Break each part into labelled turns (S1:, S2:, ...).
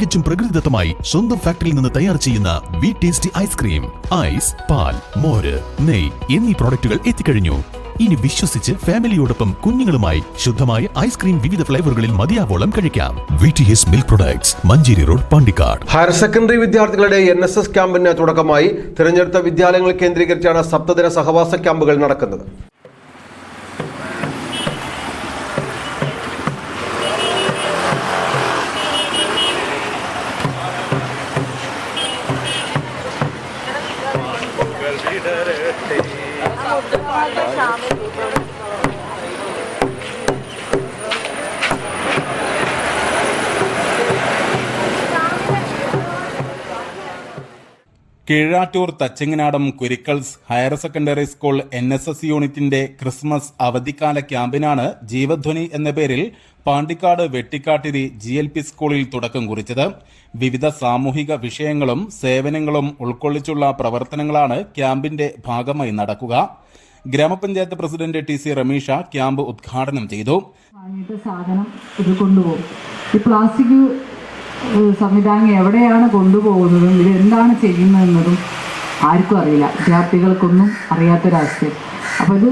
S1: തികച്ചും പ്രകൃതിദത്തമായി സ്വന്തം ഫാക്ടറിയിൽ നിന്ന് തയ്യാർ ചെയ്യുന്ന വി ടേസ്റ്റി ഐസ്ക്രീം ഐസ് പാൽ മോര് നെയ് എന്നീ പ്രോഡക്റ്റുകൾ എത്തിക്കഴിഞ്ഞു. ഇനി വിശ്വസിച്ച് ഫാമിലിയോടൊപ്പം കുഞ്ഞുങ്ങളുമായി ശുദ്ധമായ ഐസ്ക്രീം വിവിധ ഫ്ലേവറുകളിൽ മതിയാവോളം കഴിക്കാം. V T S milk products Manjeri road Pandikkad.
S2: Higher secondary വിദ്യാർത്ഥികളുടെ എൻ എസ് എസ് ക്യാമ്പിന് തുടക്കമായി തിരഞ്ഞെടുത്ത വിദ്യാലയങ്ങൾ കേന്ദ്രീകരിച്ചാണ് സപ്തദിന സഹവാസ ക്യാമ്പുകൾ നടക്കുന്നത്. gider öteyim.
S3: Keezhattur Thachinganadam Kurikkals higher secondary school N S S യൂണിറ്റിന്റെ ക്രിസ്മസ് അവധിക്കാല ക്യാമ്പിനാണ് ജീവധ്വനി എന്ന പേരിൽ Pandikkad Vettikkattiri G L P സ്കൂളിൽ തുടക്കം കുറിച്ചത്. വിവിധ സാമൂഹിക വിഷയങ്ങളും സേവനങ്ങളും ഉൾക്കൊള്ളിച്ചുള്ള പ്രവർത്തനങ്ങളാണ് ക്യാമ്പിന്റെ ഭാഗമായി നടക്കുക. ഗ്രാമപഞ്ചായത്ത് president T C Rameesha camp ഉദ്ഘാടനം ചെയ്തു.
S4: സംവിധാനം എവിടെയാണ് കൊണ്ടുപോകുന്നതും ഇത് എന്താണ് ചെയ്യുന്നതെന്നതും ആർക്കും അറിയില്ല. വിദ്യാർത്ഥികൾക്കൊന്നും അറിയാത്തൊരവസ്ഥ അപ്പോൾ ഇത്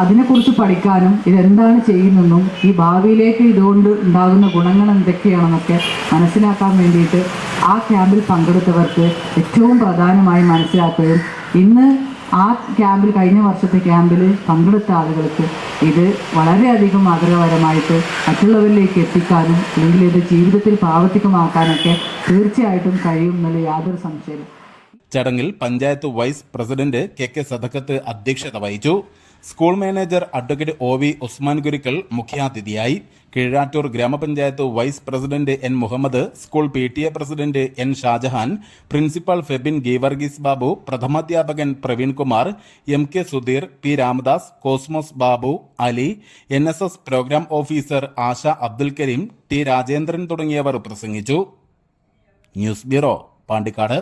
S4: അതിനെക്കുറിച്ച് പഠിക്കാനും ഇതെന്താണ് ചെയ്യുന്നതെന്നും ഈ ഭാവിയിലേക്ക് ഇതുകൊണ്ട് ഉണ്ടാകുന്ന ഗുണങ്ങൾ എന്തൊക്കെയാണെന്നൊക്കെ മനസ്സിലാക്കാൻ വേണ്ടിയിട്ട് ആ ക്യാമ്പിൽ പങ്കെടുത്തവർക്ക് ഏറ്റവും പ്രധാനമായി മനസ്സിലാക്കുകയും ഇന്ന് ആ ക്യാമ്പിൽ കഴിഞ്ഞ വർഷത്തെ ക്യാമ്പിൽ പങ്കെടുത്ത ആളുകൾക്ക് ഇത് വളരെയധികം ആഗ്രഹപരമായിട്ട് മറ്റുള്ളവരിലേക്ക് എത്തിക്കാനും അല്ലെങ്കിൽ ഇത് ജീവിതത്തിൽ പ്രാവർത്തികമാക്കാനൊക്കെ തീർച്ചയായിട്ടും കഴിയും എന്നുള്ള യാതൊരു സംശയമില്ല
S3: ചടങ്ങിൽ panchayat vice president K K Sadakkath അധ്യക്ഷത വഹിച്ചു. School manager advocate O V Usman Gurukkal മുഖ്യാതിഥിയായി. കീഴാറ്റൂർ ഗ്രാമപഞ്ചായത്ത് vice president N Muhammad school P T A president N Shajahan principal Febin Geevarghese Babu പ്രഥമാധ്യാപകൻ Praveenkumar M K Sudheer P Ramadas Cosmos Babu Ali N S S program officer Asha Abdul Kareem T Rajendran തുടങ്ങിയവർ പ്രസംഗിച്ചു. News bureau Pandikkad.